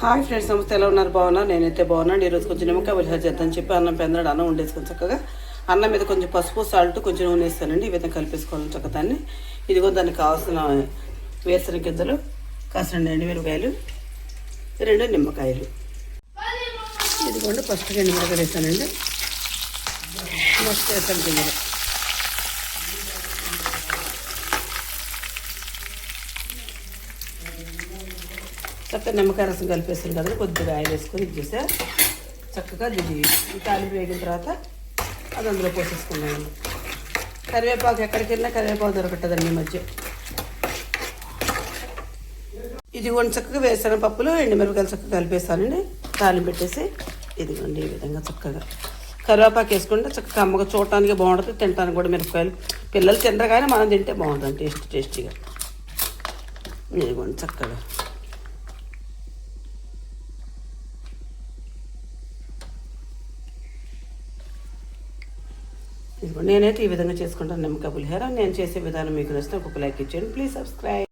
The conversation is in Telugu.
హాయ్ ఫ్రెండ్స్ నమస్తే. ఎలా ఉన్నారు? బాగున్నా? నేనైతే బాగున్నాను ఈరోజు కొంచెం నిమ్మకాయ పులిహోర చేద్దాం చెప్పి అన్నం పెందడు అన్నం వండేసుకొని చక్కగా అన్నం మీద కొంచెం పసుపు సాల్ట్ కొంచెం నూనె వేస్తానండి. ఈ విధంగా కలిపేసుకోవాలి చక్కగా దాన్ని. ఇదిగో దానికి కావాల్సిన వేసిన గింజలు కాసిన ఎండుమిరపకాయలు రెండు నిమ్మకాయలు. ఇదిగోండి ఫస్ట్ రెండు మిరపకాయలు వేస్తానండి. మస్తు వేస్తాను గింజలు. చక్కగా నిమ్మకాయ రసం కలిపేస్తాను కదా కొద్దిగా ఆయిల్ వేసుకొని ఇది చేసా. చక్కగా ఇది. తాలింపు వేగిన తర్వాత అది అందులో పోసేసుకున్నాను. కరివేపాకు ఎక్కడికి వెళ్ళినా కరివేపాకు దొరకట్టదండి ఈ మధ్య. ఇది కొన్ని చక్కగా వేసిన పప్పులు ఎండుమిరపకాయలు చక్కగా కలిపేస్తానండి తాలింపు పెట్టేసి ఇదిగోండి ఈ విధంగా చక్కగా. కరివేపాకు వేసుకుంటే చక్కగా అమ్మగా చూడటానికి బాగుంటుంది తినడానికి కూడా మిరపకాయలు. పిల్లలు తినరు కానీ మనం తింటే బాగుంటుంది టేస్ట్ టేస్టీగా. ఇదిగోండి చక్కగా. ఇదిగో నేనైతే ఈ విధంగా చేసుకుంటాను. నిమ్మకాయ పులిహోర నేను చేసే విధానం మీకు నచ్చితే ఒక లైక్ ఇచ్చేయండి. Please subscribe.